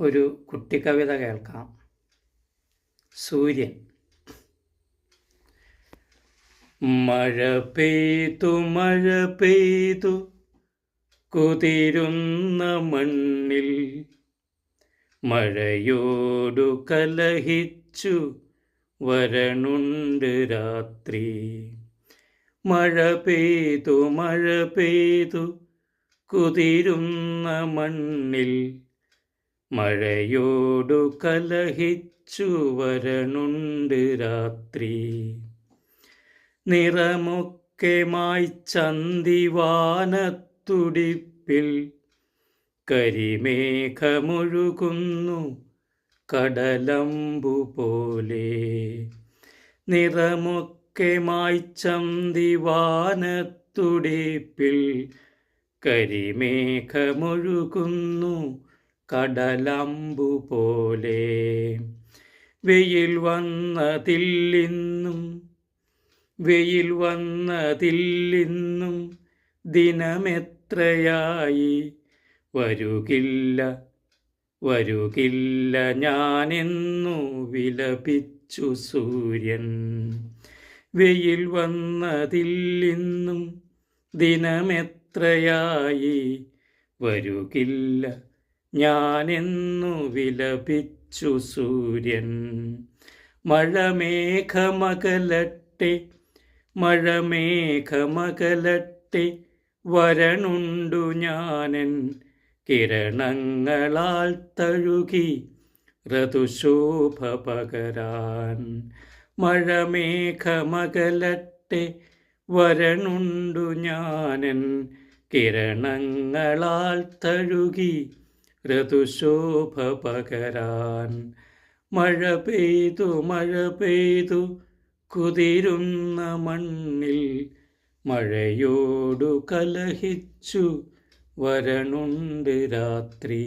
ഒരു കുട്ടിക്കവിത കേൾക്കാം. സൂര്യൻ. മഴ പെയ്തു മഴ പെയ്തു കുതിരുന്ന മണ്ണിൽ മഴയോടു കലഹിച്ചു വരണുണ്ട് രാത്രി. മഴ പെയ്തു മഴ പെയ്തു കുതിരുന്ന മണ്ണിൽ മഴയോടു കലഹിച്ചു വരണുണ്ട് രാത്രി. നിറമൊക്കെ മായ്ച്ചന്തിവാനത്തുടിപ്പിൽ കരിമേഘമൊഴുകുന്നു കടലമ്പു പോലെ. നിറമൊക്കെ മായ്ച്ചന്തിവാനത്തുടിപ്പിൽ കരിമേഘമൊഴുകുന്നു കടലമ്പു പോലെ വെയിൽ വന്നതില്ലിന്നും വെയിൽ വന്നതില്ലിന്നും ദിനമെത്രയായി? വരുകില്ല വരുകില്ല ഞാനെന്നു വിലപിച്ചു സൂര്യൻ. വെയിൽ വന്നതില്ലിന്നും ദിനമെത്രയായി? വരുകില്ല ഞാനെന്നു വിലപിച്ചു സൂര്യൻ. മഴമേഘമകലട്ടെ മഴമേഘമകലട്ടെ വരണുണ്ടു ഞാനൻ. കിരണങ്ങളാൽ തഴുകി ഋതുശോഭ പകരാൻ മഴമേഘമകലട്ടെ വരണുണ്ടു ഞാനൻ. കിരണങ്ങളാൽ തഴുകി ഋതുശോഭ പകരാൻ മഴ പെയ്തു മഴ പെയ്തു കുതിരുന്ന മണ്ണിൽ മഴയോടു കലഹിച്ചു വരണുണ്ട് രാത്രി.